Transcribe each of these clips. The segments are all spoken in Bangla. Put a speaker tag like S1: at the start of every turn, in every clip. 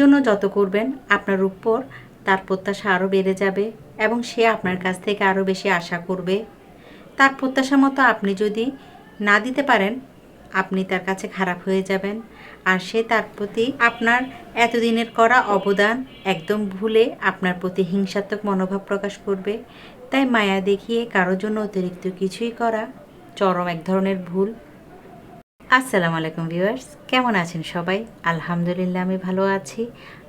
S1: জন্য যত করবেন, আপনার উপর তার প্রত্যাশা আরও বেড়ে যাবে এবং সে আপনার কাছ থেকে আরও বেশি আশা করবে। তার প্রত্যাশা মতো আপনি যদি না দিতে পারেন, আপনি তার কাছে খারাপ হয়ে যাবেন আর সে তার প্রতি আপনার এতদিনের করা অবদান একদম ভুলে আপনার প্রতি হিংসাত্মক মনোভাব প্রকাশ করবে। তাই মায়া দেখিয়ে কারোর জন্য অতিরিক্ত কিছুই করা চরম এক ধরনের ভুল। আসসালামু আলাইকুম ভিউয়ার্স, কেমন আছেন সবাই? আলহামদুলিল্লাহ, আমি ভালো আছি।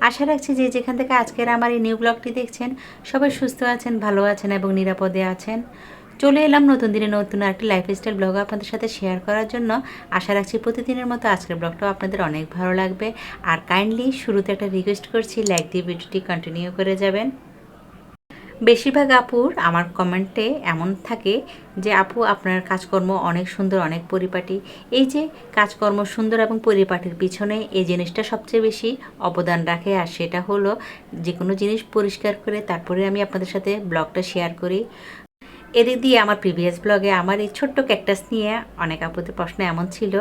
S1: আশা রাখছি যে যেখান থেকে আজকের আমার এই নিউ ব্লগটি দেখছেন, সবাই সুস্থ আছেন, ভালো আছেন এবং নিরাপদে আছেন। চলে এলাম নতুন দিনে নতুন আরেকটি লাইফস্টাইল ব্লগ আপনাদের সাথে শেয়ার করার জন্য। আশা রাখছি প্রতিদিনের মতো আজকের ব্লগটাও আপনাদের অনেক ভালো লাগবে। আর কাইন্ডলি শুরুতে একটা রিকোয়েস্ট করছি লাইক দিয়ে ভিডিওটি কন্টিনিউ করে যাবেন। বেশিরভাগ আপুর আমার কমেন্টে এমন থাকে যে, আপু, আপনার কাজকর্ম অনেক সুন্দর, অনেক পরিপাটি। এই যে, কাজকর্ম সুন্দর এবং পরিপাটির পিছনে এই জিনিসটা সবচেয়ে বেশি অবদান রাখে। আর সেটা হলো, যে কোনো জিনিস পরিষ্কার করে তারপরে আমি আপনাদের সাথে ব্লগটা শেয়ার করি। এদিক দিয়ে আমার প্রিভিয়াস ব্লগে আমার এই ছোট্ট ক্যাকটাস নিয়ে অনেক আপুদের প্রশ্ন এমন ছিল,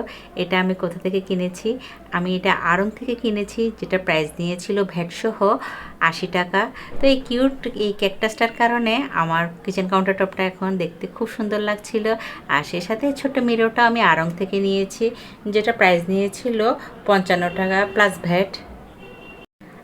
S1: এটা আমি কোথা থেকে কিনেছি? আমি এটা আড়ং থেকে কিনেছি যেটা প্রাইস নিয়েছিল ভ্যাটসহ আশি টাকা। তো এই কিউট এই ক্যাকটাসটার কারণে আমার কিচেন কাউন্টার টপটা এখন দেখতে খুব সুন্দর লাগছিল। আর সে সাথে ছোট্ট মিরোটা আমি আড়ং থেকে নিয়েছি, যেটা প্রাইস নিয়েছিল পঞ্চান্ন টাকা প্লাস ভ্যাট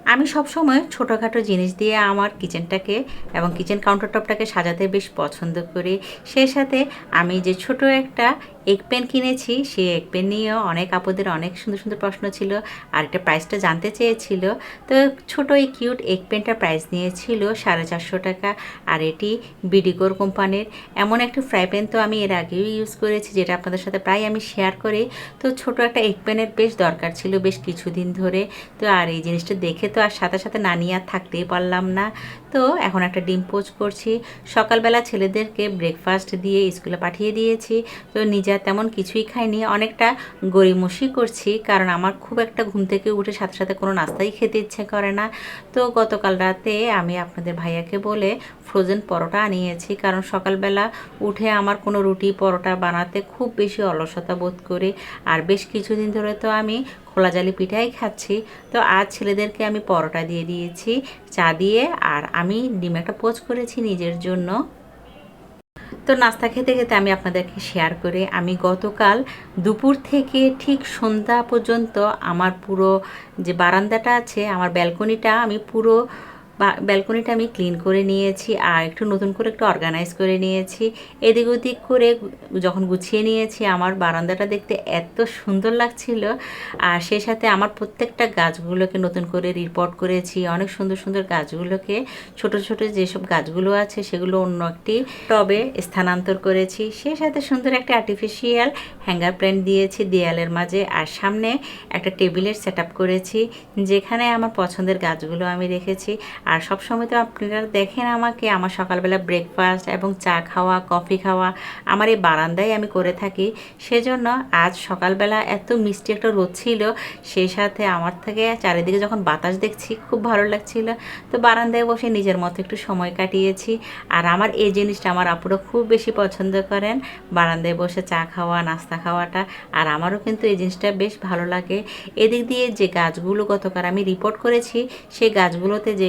S1: আমি সবসময় ছোটোখাটো জিনিস দিয়ে আমার কিচেনটাকে এবং কিচেন কাউন্টার টপটাকে সাজাতে বেশ পছন্দ করি। সেই সাথে আমি যে ছোট একটা এগ পেন কিনেছি, সেই এগ পেন নিয়েও অনেক আপুদের অনেক সুন্দর সুন্দর প্রশ্ন ছিল আর এটা প্রাইসটা জানতে চেয়েছিল। তো ছোট এই কিউট এগ পেনটার প্রাইস নিয়েছিল সাড়ে চারশো টাকা, আর এটি বিডিগোর কোম্পানির। এমন একটা ফ্রাই প্যান তো আমি এর আগেও ইউজ করেছি, যেটা আপনাদের সাথে প্রায় আমি শেয়ার করি। তো ছোট একটা এগ পেনের বেশ দরকার ছিল বেশ কিছুদিন ধরে। তো আর এই জিনিসটা দেখে তো আর সাথে সাথে না নিয়ে আর থাকতেই পারলাম না। তো এখন একটা ডিম পোচ করছি। সকালবেলা ছেলেদেরকে ব্রেকফাস্ট দিয়ে স্কুলে পাঠিয়ে দিয়েছি। তো নিজে আর তেমন কিছুই খাইনি। অনেকটা গড়িমসি করছি, কারণ আমার খুব একটা ঘুম থেকে উঠে সাথে সাথে কোনো নাস্তাই খেতে ইচ্ছে করে না। তো গতকাল রাতে আমি আপনাদের ভাইয়াকে বলে ফ্রোজেন পরোটা আনিয়েছি, কারণ সকালবেলা উঠে আমার কোনো রুটি পরোটা বানাতে খুব বেশি অলসতা বোধ করি। আর বেশ কিছুদিন ধরে তো আমি খোলা জালি পিঠাই খাচ্ছি। তো আজ ছেলেদেরকে আমি পরোটা দিয়ে দিয়েছি, চা দিয়ে, আর আমি ডিম একটা পোচ করেছি নিজের জন্য। তো নাস্তা খেতে খেতে আমি আপনাদেরকে শেয়ার করে। আমি গতকাল দুপুর থেকে ঠিক সন্ধ্যা পর্যন্ত আমার পুরো যে বারান্দাটা আছে, আমার ব্যালকনিটা আমি পুরো ব্যালকনিটা আমি ক্লিন করে নিয়েছি, আর একটু নতুন করে একটু অর্গানাইজ করে নিয়েছি। এদিক ওদিক করে যখন গুছিয়ে নিয়েছি, আমার বারান্দাটা দেখতে এত সুন্দর লাগছিল। আর সেই সাথে আমার প্রত্যেকটা গাছগুলোকে নতুন করে রিপোর্ট করেছি। অনেক সুন্দর সুন্দর গাছগুলোকে। ছোট ছোট যেসব গাছগুলো আছে, সেগুলো অন্য একটি টবে স্থানান্তর করেছি। সেই সাথে সুন্দর একটা আর্টিফিশিয়াল হ্যাঙ্গার প্যান্ট দিয়েছি দেয়ালের মাঝে। আর সামনে একটা টেবিলের সেট করেছি, যেখানে আমার পছন্দের গাছগুলো আমি রেখেছি। আর সব সময় তো আপনারা দেখেন আমাকে, আমার সকালবেলা ব্রেকফাস্ট এবং চা খাওয়া কফি খাওয়া আমার এই বারান্দায় আমি করে থাকি। সেজন্য আজ সকালবেলা এত মিষ্টি একটা রোদ ছিল, সেই সাথে আমার থেকে চারিদিকে যখন বাতাস দেখছি, খুব ভালো লাগছিল। তো বারান্দায় বসে নিজের মতো একটু সময় কাটিয়েছি। আর আমার এই জিনিসটা আমার আপুরা খুব বেশি পছন্দ করেন, বারান্দায় বসে চা খাওয়া, নাস্তা খাওয়াটা। আর আমারও কিন্তু এই জিনিসটা বেশ ভালো লাগে। এদিক দিয়ে যে গাছগুলো গতকাল আমি রিপোর্ট করেছি, সেই গাছগুলোতে যে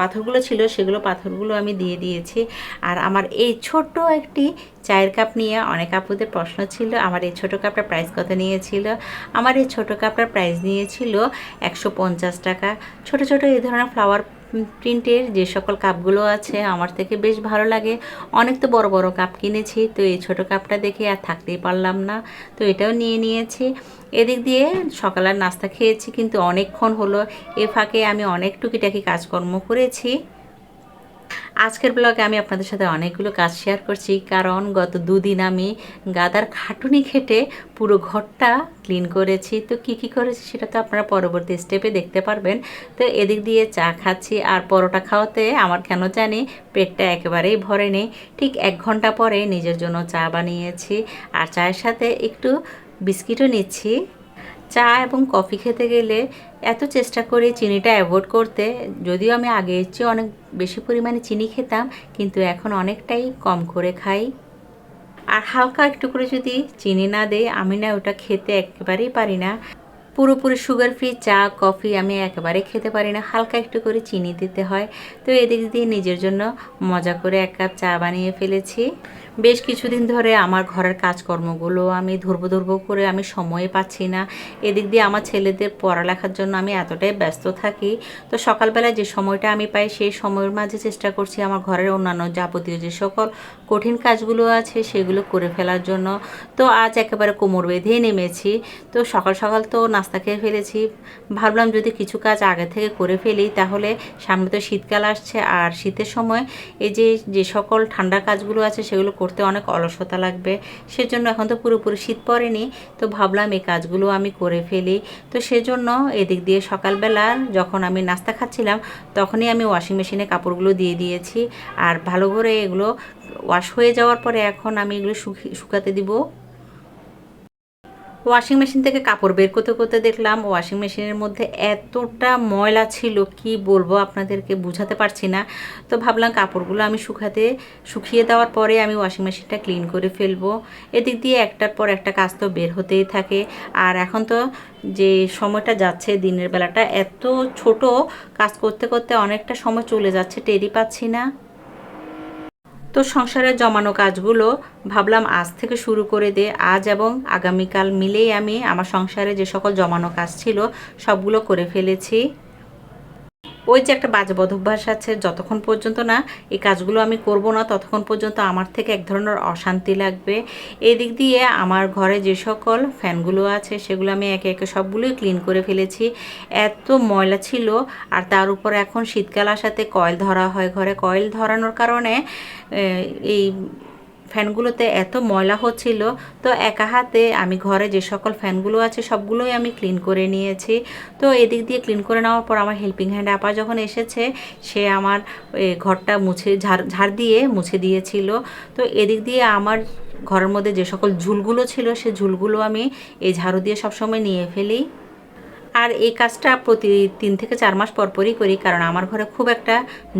S1: পাথরগুলো ছিল, সেগুলো পাথরগুলো আমি দিয়ে দিয়েছি। আর আমার এই ছোট্ট একটি চায়ের কাপ নিয়ে অনেক আপুদের প্রশ্ন ছিল, আমার এই ছোটো কাপটার প্রাইস কত নিয়েছিল? আমার এই ছোটো কাপটার প্রাইস নিয়েছিল একশো পঞ্চাশ টাকা। ছোট ছোট এই ধরনের ফ্লাওয়ার প্রিন্টের যে সকল কাপগুলো আছে, আমার থেকে বেশ ভালো লাগে। অনেক তো বড় বড় কাপ কিনেছি, তো এই ছোট কাপটা দেখে আর থাকতেই পারলাম না। তো এটাও নিয়ে নিয়েছি। এদিক দিয়ে সকালের নাস্তা খেয়েছি, কিন্তু অনেকক্ষণ হলো। এ ফাঁকে আমি অনেক টুকিটাকি কাজকর্ম করেছি। আজকের ব্লগে আমি আপনাদের সাথে অনেকগুলো কাজ শেয়ার করছি, কারণ গত দুদিন আমি গাদার খাটুনি খেটে পুরো ঘরটা ক্লিন করেছি। তো কি কি করেছি সেটা তো আপনারা পরবর্তী স্টেপে দেখতে পারবেন। তো এদিক দিয়ে চা খাচ্ছি আর পরোটা খাওয়াতে আমার কেন জানি পেটটা একেবারেই ভরে নেই ঠিক এক ঘণ্টা পরে নিজের জন্য চা বানিয়েছি। আর চায়ের সাথে একটু বিস্কিটও নিচ্ছি। চা এবং কফি খেতে গেলে এত চেষ্টা করি চিনিটা অ্যাভয়েড করতে, যদিও আমি আগে চেয়ে অনেক বেশি পরিমাণে চিনি খেতাম, কিন্তু এখন অনেকটাই কম করে খাই। আর হালকা একটু করে যদি চিনি না দেয় আমি না ওটা খেতে একেবারেই পারি না। পুরোপুরি সুগার ফ্রি চা, কফি আমি একেবারে খেতে পারি না। হালকা একটু করে চিনি দিতে হয়। তো এদিক দিয়ে নিজের জন্য মজা করে এক কাপ চা বানিয়ে ফেলেছি। বেশ কিছুদিন ধরে আমার ঘরের কাজকর্মগুলো আমি ধরবো ধরবো করে আমি সময় পাচ্ছি না। এদিক দিয়ে আমার ছেলেদের পড়ালেখার জন্য আমি এতটাই ব্যস্ত থাকি। তো সকালবেলা যে সময়টা আমি পাই সেই সময়ের মাঝে চেষ্টা করছি আমার ঘরের অন্যান্য যাবতীয় যে সকল কঠিন কাজগুলো আছে সেগুলো করে ফেলার জন্য। তো আজ একেবারে কোমর বেঁধে নেমেছি। তো সকাল সকাল তো নাস্তা খেয়ে ফেলেছি। ভাবলাম যদি কিছু কাজ আগে থেকে করে ফেলি তাহলে সামনে তো শীতকাল আসছে আর শীতের সময় এই যে যে সকল ঠান্ডা কাজগুলো আছে সেগুলো করতে অনেক অলসতা লাগবে। সেজন্য এখন তো পুরোপুরি শীত পড়েনি। তো ভাবলাম এই কাজগুলো আমি করে ফেলি। তো সেজন্য এদিক দিয়ে সকালবেলা যখন আমি নাস্তা খাচ্ছিলাম, তখনই আমি ওয়াশিং মেশিনে কাপড়গুলো দিয়ে দিয়েছি। আর ভালো করে এগুলো ওয়াশ হয়ে যাওয়ার পরে এখন আমি এগুলো শুকি- শুকাতে দিব। ওয়াশিং মেশিন থেকে কাপড় বের করতে করতে দেখলাম ওয়াশিং মেশিনের মধ্যে এতটা ময়লা ছিল, কি বলব আপনাদেরকে বুঝাতে পারছি না। তো ভাবলাম কাপড়গুলো আমি শুকাতে, শুকিয়ে দেওয়ার পরে আমি ওয়াশিং মেশিনটা ক্লিন করে ফেলব। এদিক দিয়ে একটার পর একটা কাজ তো বের হতেই থাকে। আর এখন তো যে সময়টা যাচ্ছে দিনের বেলাটা, এত ছোট কাজ করতে করতে অনেকটা সময় চলে যাচ্ছে, টেরই পাচ্ছি না। তো সংসারের জমানো কাজগুলো ভাবলাম আজ থেকে শুরু করে দে, আজ এবং আগামীকাল মিলেই আমি আমার সংসারে যে সকল জমানো কাজ ছিল, সবগুলো করে ফেলেছি। ওই যে একটা বাজে বদভ্যাস আছে, যতক্ষণ পর্যন্ত না এই কাজগুলো আমি করব না, ততক্ষণ পর্যন্ত আমার থেকে এক ধরনের অশান্তি লাগবে। এই দিক দিয়ে আমার ঘরে যে সকল ফ্যানগুলো আছে, সেগুলো আমি একে একে সবগুলোই ক্লিন করে ফেলেছি। এত ময়লা ছিল, আর তার উপর এখন শীতকাল আসাতে কয়েল ধরা হয় ঘরে। কয়েল ধরানোর কারণে এই ফ্যানগুলোতে এত ময়লা হচ্ছিল, তো একা হাতে আমি ঘরে যে সকল ফ্যানগুলো আছে সবগুলোই আমি ক্লিন করে নিয়েছি। তো এদিক দিয়ে ক্লিন করে নেওয়ার পর আমার হেল্পিং হ্যান্ড আপা যখন এসেছে, সে আমার ঘরটা মুছে, ঝাড় ঝাড় দিয়ে মুছে দিয়েছিল। তো এদিক দিয়ে আমার ঘরের মধ্যে যে সকল ঝুলগুলো ছিল, সে ঝুলগুলো আমি এই ঝাড়ু দিয়ে সবসময় নিয়ে ফেলি। আর এই কাজটা প্রতি তিন থেকে চার মাস পর পরই করি, কারণ আমার ঘরে খুব একটা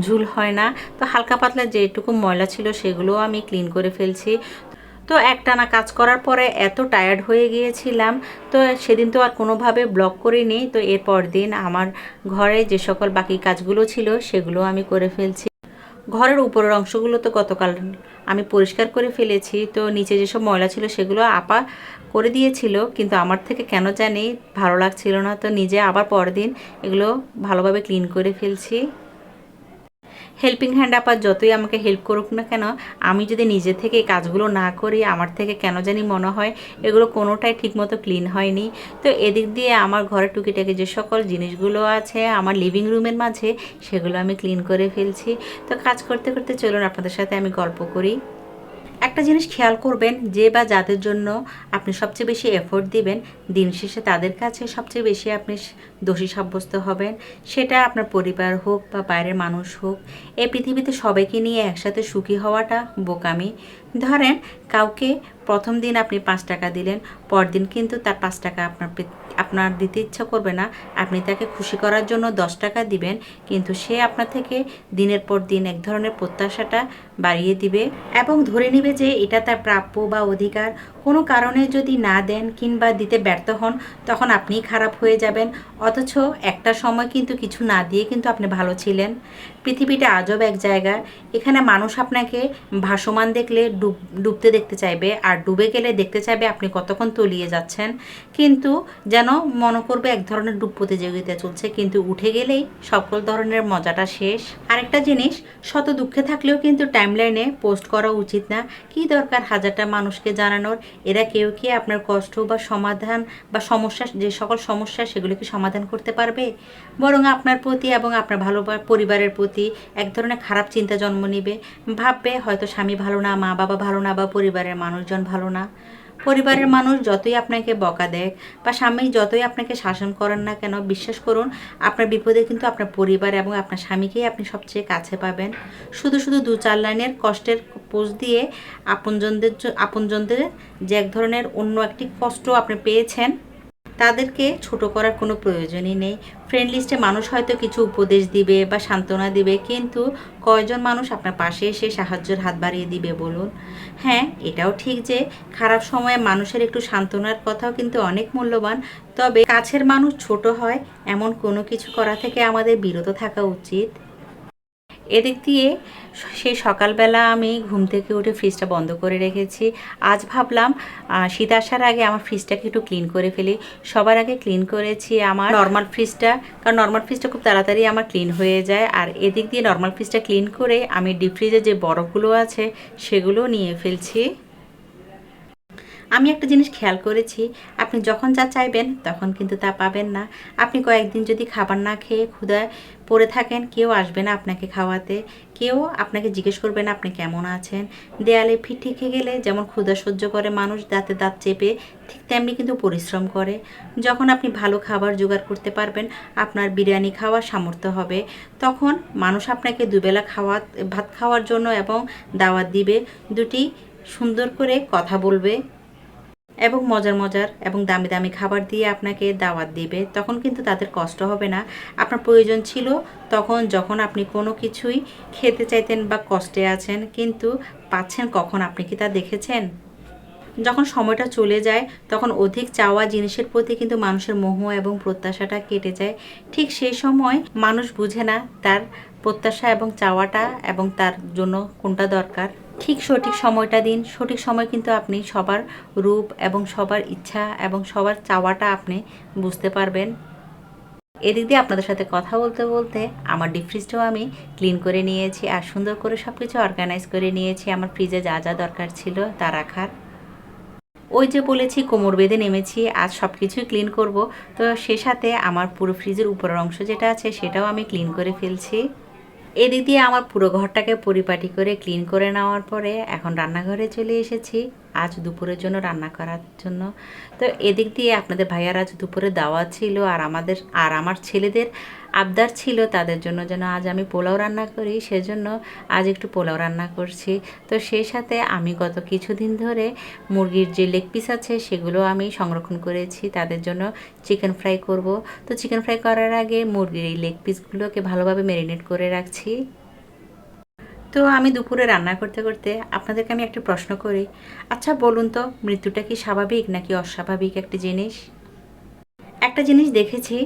S1: ঝুল হয় না। তো হালকা পাতলা যেটুকু ময়লা ছিল সেগুলোও আমি ক্লিন করে ফেলছি। তো একটানা কাজ করার পরে এত টায়ার্ড হয়ে গিয়েছিলাম, তো সেদিন তো আর কোনোভাবে ব্লক করিনি। তো এরপর দিন আমার ঘরে যে সকল বাকি কাজগুলো ছিল সেগুলো আমি করে ফেলছি। ঘরের উপরের অংশগুলো তো গতকাল আমি পরিষ্কার করে ফেলেছি। তো নিচে যেসব ময়লা ছিল সেগুলো আপা করে দিয়েছিল, কিন্তু আমার থেকে কেন জানি ভালো লাগছিল না। তো নিজে আবার পরের দিন এগুলো ভালোভাবে ক্লিন করে ফেলছি। হেল্পিং হ্যান্ড আপার যতই আমাকে হেল্প করুক না কেন, আমি যদি নিজে থেকে এই কাজগুলো না করি, আমার থেকে কেন জানি মনে হয় এগুলো কোনোটাই ঠিকমতো ক্লিন হয়নি। তো এদিক দিয়ে আমার ঘরে টুকিটাকি যে সকল জিনিসগুলো আছে, আমার লিভিং রুমের মাঝে, সেগুলো আমি ক্লিন করে ফেলছি। তো কাজ করতে করতে চলুন, আপনাদের সাথে আমি গল্প করি। একটা জিনিস খেয়াল করবেন, যে বা যাদের জন্য আপনি সবচেয়ে বেশি এফোর্ট দিবেন, দিন শেষে তাদের কাছে সবচেয়ে বেশি আপনি দোষী সাব্যস্ত হবেন। সেটা আপনার পরিবার হোক বা বাইরের মানুষ হোক, এই পৃথিবীতে সবাইকে নিয়ে একসাথে সুখী হওয়াটা বোকামি। ধরেন, কাউকে প্রথম দিন আপনি পাঁচ টাকা দিলেন পরদিন কিন্তু তার পাঁচ টাকা আপনার আপনার দিতে ইচ্ছা করবে না। আপনি তাকে খুশি করার জন্য দশ টাকা দিবেন, কিন্তু সে আপনার থেকে দিনের পর দিন এক ধরনের প্রত্যাশাটা বাড়িয়ে দিবে এবং ধরে নেবে যে এটা তার প্রাপ্য বা অধিকার। কোনো কারণে যদি না দেন কিংবা দিতে ব্যর্থ হন, তখন আপনিই খারাপ হয়ে যাবেন। অথচ একটা সময় কিন্তু কিছু না দিয়ে কিন্তু আপনি ভালো ছিলেন। পৃথিবীটা আজব এক জায়গা। এখানে মানুষ আপনাকে ভাসমান দেখলে ডুব ডুবতে দেখতে চাইবে, আর ডুবে গেলে দেখতে চাইবে আপনি কতক্ষণ তলিয়ে যাচ্ছেন। কিন্তু যেন মনে করবে এক ধরনের ডুব প্রতিযোগিতা চলছে, কিন্তু উঠে গেলেই সকল ধরনের মজাটা শেষ। আরেকটা জিনিস, শত দুঃখে থাকলেও কিন্তু টাইমলাইনে পোস্ট করা উচিত না। কি দরকার হাজারটা মানুষকে জানানোর? এরা কেউ কি আপনার কষ্ট বা সমাধান বা সমস্যা, যে সকল সমস্যা সেগুলো কি সমাধান করতে পারবে? বরং আপনার প্রতি এবং আপনার ভালো পরিবারের প্রতি এক ধরনের খারাপ চিন্তা জন্ম নেবে। ভাববে হয়তো স্বামী ভালো না মা বাবা ভালো না বা পরিবারের মানুষজন ভালো না। পরিবারের মানুষ যতই আপনাকে বকা দেয় বা স্বামী যতই আপনাকে শাসন করেন না কেন, বিশ্বাস করুন, আপনার বিপদে কিন্তু আপনার পরিবার এবং আপনার স্বামীকেই আপনি সবচেয়ে কাছে পাবেন। শুধু শুধু দু চার লাইনের কষ্টের পোজ দিয়ে আপনজনদের আপনজনদের যে এক ধরনের অন্য একটি কষ্ট আপনি পেয়েছেন। তাদেরকে ছোট করার কোনো প্রয়োজনই নেই। ফ্রেন্ড লিস্টে মানুষ হয়তো কিছু উপদেশ দিবে বা সান্ত্বনা দিবে, কিন্তু কয়জন মানুষ আপনার পাশে এসে সাহায্যের হাত বাড়িয়ে দিবে বলুন? হ্যাঁ এটাও ঠিক যে খারাপ সময়ে মানুষের একটু সান্ত্বনার কথাও কিন্তু অনেক মূল্যবান, তবে কাছের মানুষ ছোট হয়, এমন কোনো কিছু করা থেকে আমাদের বিরত থাকা উচিত। এদিক দিয়ে সেই সকালবেলা আমি ঘুম থেকে উঠে ফ্রিজটা বন্ধ করে রেখেছি। আজ ভাবলাম শীত আসার আগে আমার ফ্রিজটাকে একটু ক্লিন করে ফেলি। সবার আগে ক্লিন করেছি আমার নর্মাল ফ্রিজটা কারণ নর্মাল ফ্রিজটা খুব তাড়াতাড়ি আমার ক্লিন হয়ে যায়। আর এদিক দিয়ে নর্মাল ফ্রিজটা ক্লিন করে আমি ডিপ ফ্রিজে যে বরফগুলো আছে সেগুলো নিয়ে ফেলছি। আমি একটা জিনিস খেয়াল করেছি আপনি যখন যা চাইবেন তখন কিন্তু তা পাবেন না। আপনি কয়েকদিন যদি খাবার না খেয়ে ক্ষুধায় পড়ে থাকেন, কেউ আসবে না আপনাকে খাওয়াতে, কেউ আপনাকে জিজ্ঞেস করবে না আপনি কেমন আছেন। দেয়ালে ফিট ঠেকে গেলে যেমন ক্ষুধা সহ্য করে মানুষ, দাঁতে দাঁত চেপে ঠিক তেমনি কিন্তু পরিশ্রম করে। যখন আপনি ভালো খাবার জোগাড় করতে পারবেন, আপনার বিরিয়ানি খাওয়ার সামর্থ্য হবে। তখন মানুষ আপনাকে দুবেলা খাওয়া, ভাত খাওয়ার জন্য এবং দাওয়াত দিবে। দুটি সুন্দর করে কথা বলবে। এবং মজার মজার এবং দামি দামি খাবার দিয়ে আপনাকে দাওয়াত দিবে, তখন কিন্তু তাদের কষ্ট হবে না। আপনার প্রয়োজন ছিল তখন যখন আপনি কোনো কিছুই খেতে চাইতেন বা কষ্টে আছেন, কিন্তু পাচ্ছেন কখন? আপনি কি তা দেখেছেন? যখন সময়টা চলে যায়, তখন অধিক চাওয়া জিনিসের প্রতি কিন্তু মানুষের মোহ এবং প্রত্যাশাটা কেটে যায়। ঠিক সেই সময় মানুষ বুঝে না তার প্রত্যাশা এবং চাওয়াটা এবং তার জন্য কোনটা দরকার। ঠিক সঠিক সময়টা দিন। সঠিক সময় কিন্তু আপনি সবার রূপ এবং সবার ইচ্ছা এবং সবার চাওয়াটা আপনি বুঝতে পারবেন। এদিক দিয়ে আপনাদের সাথে কথা বলতে বলতে আমার ডিপ ফ্রিজটাও আমি ক্লিন করে নিয়েছি আর সুন্দর করে সব কিছু অর্গানাইজ করে নিয়েছি। আমার ফ্রিজে যা যা দরকার ছিল তা রাখার। ওই যে বলেছি, কোমর বেঁধে নেমেছি, আজ সব কিছুই ক্লিন করব। তো সে সাথে আমার পুরো ফ্রিজের উপরের অংশ যেটা আছে সেটাও আমি ক্লিন করে ফেলছি। এদিক দিয়ে আমার পুরো ঘরটাকে পরিপাটি করে ক্লিন করে নেওয়ার পরে এখন রান্নাঘরে চলে এসেছি। আজ দুপুরের জন্য রান্না করার জন্য। তো এদিক দিয়ে আপনাদের ভাইয়ার আজ দুপুরে দাওয়া ছিল আর আমাদের, আর আমার ছেলেদের আবদার ছিল তাদের জন্য যেন আজ আমি পোলাও রান্না করি, সেজন্য আজ একটু পোলাও রান্না করছি। তো সেই সাথে আমি গত কিছুদিন ধরে মুরগির যে লেগ পিস আছে, সেগুলো আমি সংরক্ষণ করেছি। তাদের জন্য চিকেন ফ্রাই করব। তো চিকেন ফ্রাই করার আগে মুরগির এই লেগ পিসগুলোকে ভালোভাবে ম্যারিনেট করে রাখছি। তো আমি দুপুরে রান্না করতে করতে আপনাদেরকে আমি একটা প্রশ্ন করি। আচ্ছা বলুন তো, মৃত্যুটা কি স্বাভাবিক নাকি অস্বাভাবিক একটা জিনিস? একটা জিনিস দেখেছি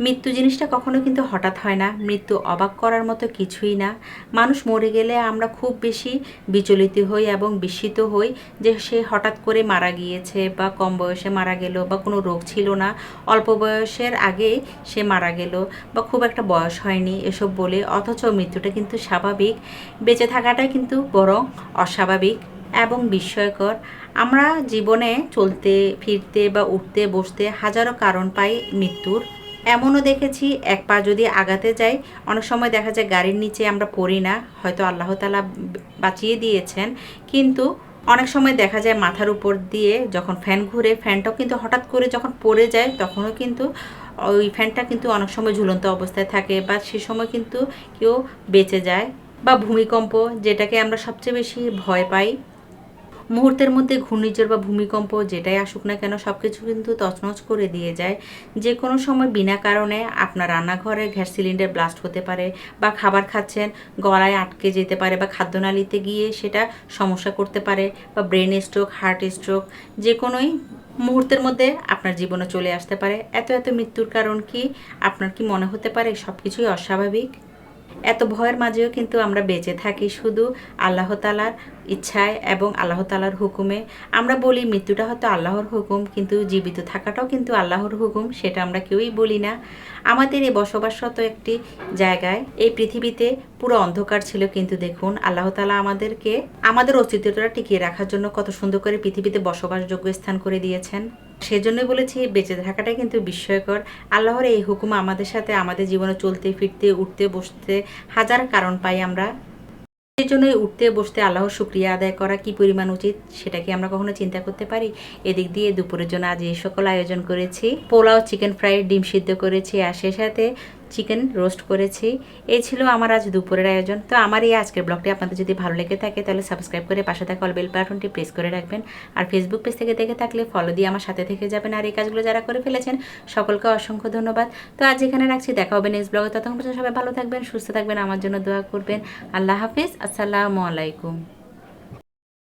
S1: মৃত্যু জিনিসটা কখনো কিন্তু হঠাৎ হয় না। মৃত্যু অবাক করার মতো কিছুই না। মানুষ মরে গেলে আমরা খুব বেশি বিচলিত হই এবং বিস্মিত হই যে সে হঠাৎ করে মারা গিয়েছে বা কম বয়সে মারা গেল বা কোনো রোগ ছিল না। অল্প বয়সের আগে সে মারা গেল বা খুব একটা বয়স হয়নি এসব বলে। অথচ মৃত্যুটা কিন্তু স্বাভাবিক। বেঁচে থাকাটা কিন্তু বরং অস্বাভাবিক এবং বিস্ময়কর। আমরা জীবনে চলতে, ফিরতে বা উঠতে, বসতে হাজারো কারণ পাই মৃত্যুর। এমনও দেখেছি, এক পা যদি আগাতে যাই অনেক সময় দেখা যায় গাড়ির নিচে আমরা পড়ি না, হয়তো আল্লাহ তালা বাঁচিয়ে দিয়েছেন। কিন্তু অনেক সময় দেখা যায় মাথার উপর দিয়ে যখন ফ্যান ঘুরে, ফ্যানটাও কিন্তু হঠাৎ করে যখন পড়ে যায়, তখনও কিন্তু ওই ফ্যানটা কিন্তু অনেক সময় ঝুলন্ত অবস্থায় থাকে বা সে সময় কিন্তু কেউ বেঁচে যায়। বা ভূমিকম্প, যেটাকে আমরা সবচেয়ে বেশি ভয় পাই। মুহূর্তের মধ্যে ঘূর্ণিঝড় বা ভূমিকম্প যেটাই আসুক না কেন সব কিছু কিন্তু তছনছ করে দিয়ে যায়। যে কোনো সময় বিনা কারণে আপনার রান্নাঘরে গ্যাস সিলিন্ডার ব্লাস্ট হতে পারে বা খাবার খাচ্ছেন, গলায় আটকে যেতে পারে বা খাদ্যনালীতে গিয়ে সেটা সমস্যা করতে পারে বা ব্রেন স্ট্রোক, হার্ট স্ট্রোক, যে কোনোই মুহূর্তের মধ্যে আপনার জীবনে চলে আসতে পারে। এত এত মৃত্যুর কারণ কি, আপনার কি মনে হতে পারে? সব কিছুই অস্বাভাবিক। এত ভয়ের মাঝেও কিন্তু আমরা বেঁচে থাকি শুধু আল্লাহ তালার ইচ্ছায় এবং আল্লাহ তালার হুকুমে। আমরা বলি মৃত্যুটা হয়তো আল্লাহর হুকুম, কিন্তু জীবিত থাকাটাও কিন্তু আল্লাহর হুকুম, সেটা আমরা কেউই বলি না। আমাদের এই বসবাসরত একটি জায়গায়, এই পৃথিবীতে পুরো অন্ধকার ছিল কিন্তু দেখুন, আল্লাহ তালা আমাদেরকে, আমাদের অস্তিত্বটা টিকিয়ে রাখার জন্য কত সুন্দর করে পৃথিবীতে বসবাসযোগ্য স্থান করে দিয়েছেন। সেজন্যই বলেছি বেঁচে থাকাটাই কিন্তু বিস্ময়কর। আল্লাহর এই হুকুম আমাদের সাথে আমাদের জীবনে চলতে, ফিরতে, উঠতে, বসতে হাজার কারণ পাই আমরা। সেই জন্যই উঠতে, বসতে আল্লাহর শুক্রিয়া আদায় করা কি পরিমাণ উচিত সেটা কি আমরা কখনো চিন্তা করতে পারি? এদিক দিয়ে দুপুরের জন্য আজ এই সকল আয়োজন করেছি। পোলাও, চিকেন ফ্রাই, ডিম সিদ্ধ করেছি। আর সে সাথে চিকেন রোস্ট করেছি। এই ছিল আমার আজ দুপুরের আয়োজন। তো আমার এই আজকের ব্লগটি আপনাদের যদি ভালো লেগে থাকে, তাহলে সাবস্ক্রাইব করে পাশে থাকা অল বেল বাটনটি প্রেস করে রাখবেন। আর ফেসবুক পেজ থেকে দেখে থাকলে ফলো দিয়ে আমার সাথে থেকে যাবেন। আর এই কাজগুলো যারা করে ফেলেছেন, সকলকে অসংখ্য ধন্যবাদ। তো আজ এখানে রাখছি। দেখা হবে নেক্সট ব্লগে ততক্ষণ পর্যন্ত সবাই ভালো থাকবেন, সুস্থ থাকবেন। আমার জন্য দোয়া করবেন। আল্লাহ হাফিজ। আসসালামু আলাইকুম।